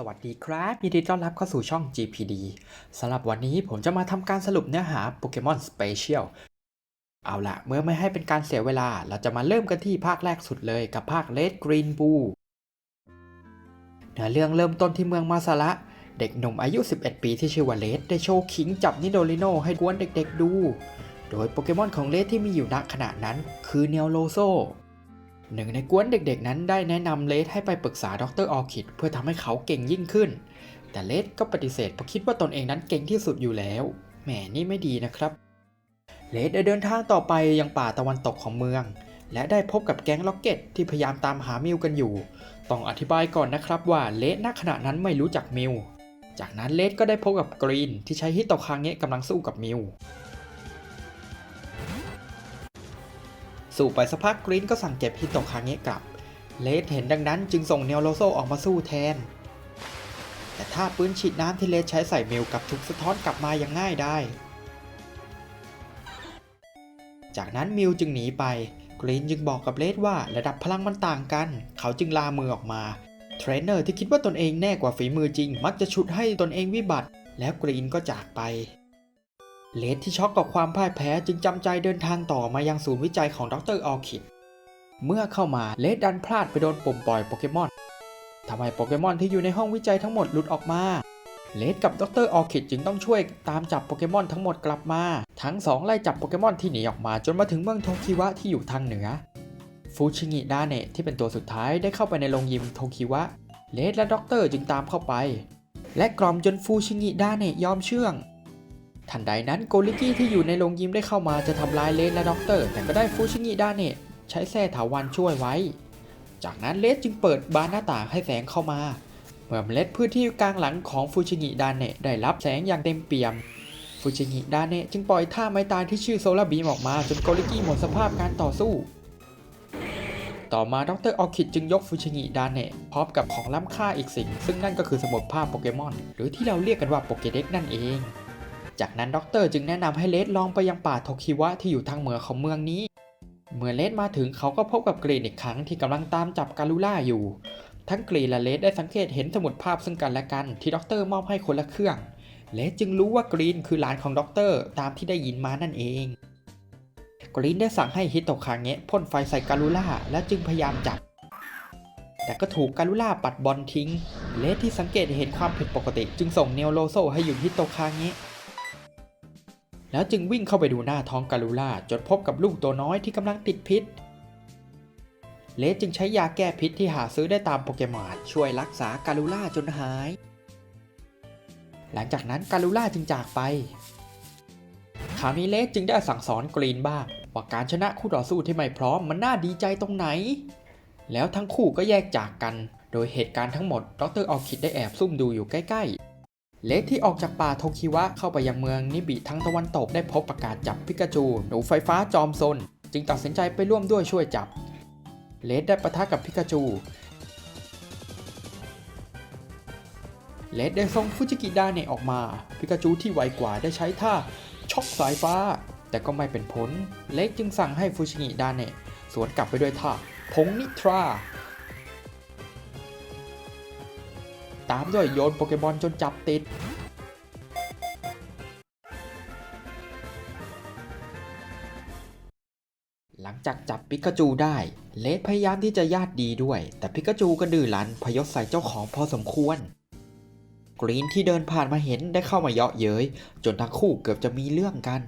สวัสดีครับยินดีต้อนรับเข้าสู่ช่อง GPD สำหรับวันนี้ผมจะมาทำการสรุปเนื้อหาโปเกมอนสเปเชียลเอาละเมื่อไม่ให้เป็นการเสียเวลา เราจะมาเริ่มกันที่ภาคแรกสุดเลยกับภาค Red Green Blue เนื้อเรื่องเริ่มต้นที่เมืองมาซาระเด็กหนุ่มอายุ 11 ปีที่ชื่อว่าเลดได้โชว์ขิงจับนิโดริโนให้กวนเด็กๆดู โดยโปเกมอนของเลดที่มีอยู่ณขณะนั้น คือเนลโลโซ หนึ่งในกวนเด็กๆนั้นได้แนะนำเลดให้ไปปรึกษาดรออคิดเพื่อทำให้เขาเก่งยิ่งขึ้น แต่เลดก็ปฏิเสธเพราะคิดว่าตนเองนั้นเก่งที่สุดอยู่แล้ว แหมนี่ไม่ดีนะครับ เลดได้เดินทางต่อไปยังป่าตะวันตกของเมือง และได้พบกับแก๊งล็อกเก็ตที่พยายามตามหามิวกันอยู่ ต้องอธิบายก่อนนะครับว่าเลดณขณะนั้นไม่รู้จักมิว จากนั้นเลดก็ได้พบกับกรีนที่ใช้ฮิโตคางเงะกำลังสู้กับมิว สู้ไปสักพักกรีนก็สั่งเก็บฮิโตคางเงะกลับ เลดเห็นดังนั้นจึงส่งเนลโลโซออกมาสู้แทน แต่ถ้าปืนฉีดน้ำที่เลดใช้ใส่มิวกลับถูกสะท้อนกลับมาอย่างง่ายได้ จากนั้นมิวจึงหนีไป กรีนจึงบอกกับเลดว่าระดับพลังมันต่างกัน เขาจึงลามือออกมาเทรนเนอร์ที่คิดว่าตนเองแน่กว่าฝีมือจริง มักจะชุดให้ตนเองวิบัติ แล้วกรีนก็จากไป เลดที่ช็อกกับความพ่ายแพ้จึงจำใจเดินทางต่อมายังศูนย์วิจัยของดรออคิด เมื่อเข้ามาเลดดันพลาดไปโดนปุ่มปล่อยโปเกมอนทำให้โปเกมอนที่อยู่ในห้องวิจัยทั้งหมดหลุดออกมาเลดกับดรออคิดจึงต้องช่วยตามจับโปเกมอนทั้งหมดกลับมา ทั้งสองไล่จับโปเกมอนที่หนีออกมาจนมาถึงเมืองโทคิวะที่อยู่ทางเหนือ ฟูชิงิดาเนะที่เป็นตัวสุดท้ายได้เข้าไปในโรงยิมโทคิวะ เลดและด็อกเตอร์จึงตามเข้าไป และกล่อมจนฟูชิงิดาเนะยอมเชื่อง ทันใดนั้นโกลิกี้ที่อยู่ในโรงยิมได้เข้ามาจะทำลายเลดและด็อกเตอร์ แต่ก็ได้ฟูชิงิดาเนะใช้แส้ถาวันช่วยไว้ จากนั้นเลดจึงเปิดบานหน้าต่างให้แสงเข้ามา เมื่อเมล็ดพืชที่กลางหลังของฟูชิงิดานเนะได้รับแสงอย่างเต็มเปี่ยม ฟูชิงิดานเนะจึงปล่อยท่าไม้ตายที่ชื่อโซลาร์บีมออกมาจนโกลิกี้หมดสภาพการต่อสู้ ต่อมาดรออคิดจึงยกฟูชิงิดานเนะพร้อมกับของล้ำค่าอีกสิ่ง ซึ่งนั่นก็คือสมุดภาพโปเกมอน หรือที่เราเรียกกันว่าโปเกเด็กนั่นเอง จากนั้นด็อกเตอร์จึงแนะนำให้เลดลองไปยังป่าโทคิวะที่อยู่ทางเหนือของเมืองนี้ เมื่อเลดมาถึงเขาก็พบกับกรีนอีกครั้งที่กำลังตามจับการูล่าอยู่ ทั้งกรีนและเลดได้สังเกตเห็นสมุดภาพซึ่งกันและกันที่ด็อกเตอร์มอบให้คนละเครื่อง เลดจึงรู้ว่ากรีนคือหลานของด็อกเตอร์ตามที่ได้ยินมานั่นเองกรีนได้สั่งให้ฮิตโตคางเงะพ่นไฟใส่การูล่าและจึงพยายามจับ แต่ก็ถูกการูล่าปัดบอลทิ้ง เลสที่สังเกตเห็นความผิดปกติ จึงส่งเนโลโซให้หยุดฮิตโตคางเงะ แล้วจึงวิ่งเข้าไปดูหน้าท้องการูล่าจนพบกับลูกตัวน้อยที่กำลังติดพิษ เลสจึงใช้ยาแก้พิษที่หาซื้อได้ตามโปเกมอนช่วยรักษาการูล่าจนหาย หลังจากนั้นการูล่าจึงจากไปคราวนี้เลสจึงได้สั่งสอนกรีนบ้างว่าการชนะคู่ต่อสู้ที่ไม่พร้อมมันน่าดีใจตรงไหน แล้วทั้งคู่ก็แยกจากกัน โดยเหตุการณ์ทั้งหมดดรออคิดได้แอบซุ่มดูอยู่ใกล้ๆ เลสที่ออกจากป่าโทคิวะเข้าไปยังเมืองนิบิทางตะวันตกได้พบประกาศจับพิกาจู หนูไฟฟ้าจอมซน จึงตัดสินใจไปร่วมด้วยช่วยจับ เลสได้ปะทะกับพิกาจู เลสได้ส่งฟูจิกิดาเนะออกมา พิกาจูที่ไวกว่าได้ใช้ท่าช็อกสายฟ้า แต่ก็ไม่เป็นผล เลสจึงสั่งให้ฟูชิงิดาเนะสวนกลับไปด้วยท่าพงนิทรา ตามด้วยโยนโปเกมอนจนจับติด หลังจากจับปิกาจูได้ เลสพยายามที่จะญาติดีด้วย แต่ปิกาจูก็ดื้อรั้นพยศใส่เจ้าของพอสมควร กรีนที่เดินผ่านมาเห็นได้เข้ามาเยาะเย้ย จนทั้งคู่เกือบจะมีเรื่องกัน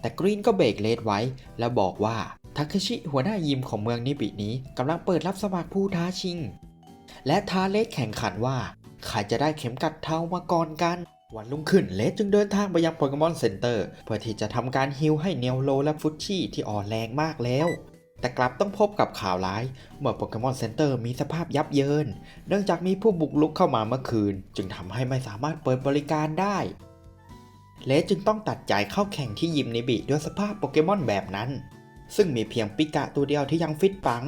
แต่กรีนก็เบรกเลสไว้ และบอกว่าทาเคชิหัวหน้ายิมของเมืองนิบินี้กำลังเปิดรับสมัครผู้ท้าชิง และท้าเลสแข่งขันว่า ใครจะได้เข็มกัดเท้ามาก่อนกัน วันรุ่งขึ้นเลสจึงเดินทางไปยังโปเกมอนเซ็นเตอร์เพื่อที่จะทำการฮิลให้เนลโลและฟุชชี่ที่อ่อนแรงมากแล้วแต่กลับต้องพบกับข่าวร้าย เมื่อโปเกมอนเซ็นเตอร์มีสภาพยับเยิน เนื่องจากมีผู้บุกรุกเข้ามาเมื่อคืน จึงทำให้ไม่สามารถเปิดบริการได้เลสจึงต้องตัดใจเข้าแข่งที่ยิมนิบิด้วยสภาพโปเกมอนแบบนั้น ซึ่งมีเพียงปิกะตัวเดียวที่ยังฟิตปัง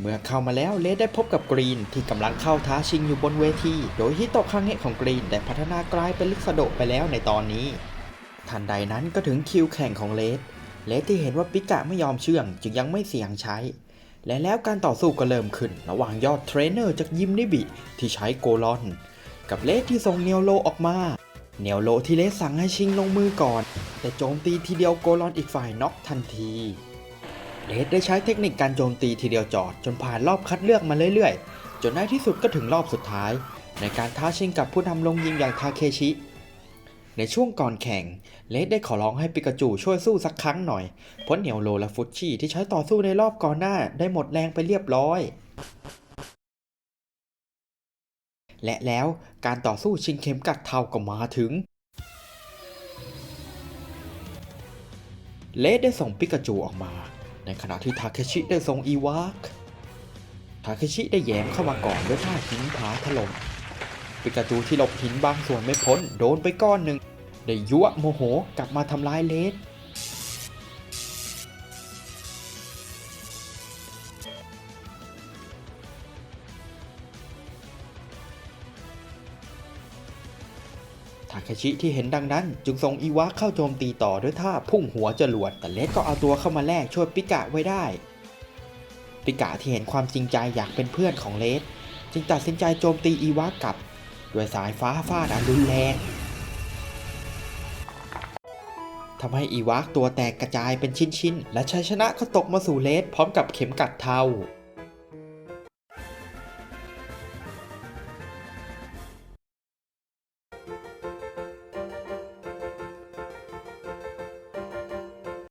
เมื่อเข้ามาแล้วเลสได้พบกับกรีนที่กำลังเข้าท้าชิงอยู่บนเวที โดยฮิโตะคังเงะของกรีนได้พัฒนากลายเป็นลิกสโดไปแล้วในตอนนี้ ทันใดนั้นก็ถึงคิวแข่งของเลสเลสที่เห็นว่าปิกะไม่ยอมเชื่องจึงยังไม่เสี่ยงใช้ และแล้วการต่อสู้ก็เริ่มขึ้น ระหว่างยอดเทรนเนอร์จากยิมนิบิที่ใช้โกลอน กับเลสที่ส่งเนียวโลออกมาเนียวโลที่เลสสั่งให้ชิงลงมือก่อน แต่โจมตีทีเดียวโกลอนอีกฝ่ายน็อกทันที เลสได้ใช้เทคนิคการโจมตีทีเดียวจอด จนผ่านรอบคัดเลือกมาเรื่อยๆ จนในที่สุดก็ถึงรอบสุดท้าย ในการท้าชิงกับผู้นำลงยิงอย่างทาเคชิ ในช่วงก่อนแข่ง เลสได้ขอร้องให้ปิกาจูช่วยสู้สักครั้งหน่อยเพราะเหนียวโลและฟุตชี่ที่ใช้ต่อสู้ในรอบก่อนหน้าได้หมดแรงไปเรียบร้อยและแล้วการต่อสู้ชิงเข็มกัดเทาก็มาถึง เลสได้ส่งปิกาจูออกมา ในขณะที่ทาเคชิได้ส่งอีวากทาเคชิได้แย้มเข้ามาก่อนด้วยท่าหินผาถล่มปิกาจูที่หลบหินบางส่วนไม่พ้นโดนไปก้อนหนึ่งได้ยั่วโมโหกลับมาทำร้ายเลส ทาเคชิที่เห็นดังนั้น จึงส่งอีวะเข้าโจมตีต่อด้วยท่าพุ่งหัวจรวด แต่เลสก็เอาตัวเข้ามาแลกช่วยปิกะไว้ได้ ปิกะที่เห็นความจริงใจอยากเป็นเพื่อนของเลสจึงตัดสินใจโจมตีอีวะกลับด้วยสายฟ้าฟาดอันรุนแรงทำให้อีวะตัวแตกกระจายเป็นชิ้นๆ และชัยชนะก็ตกมาสู่เลสพร้อมกับเข็มกัดเทา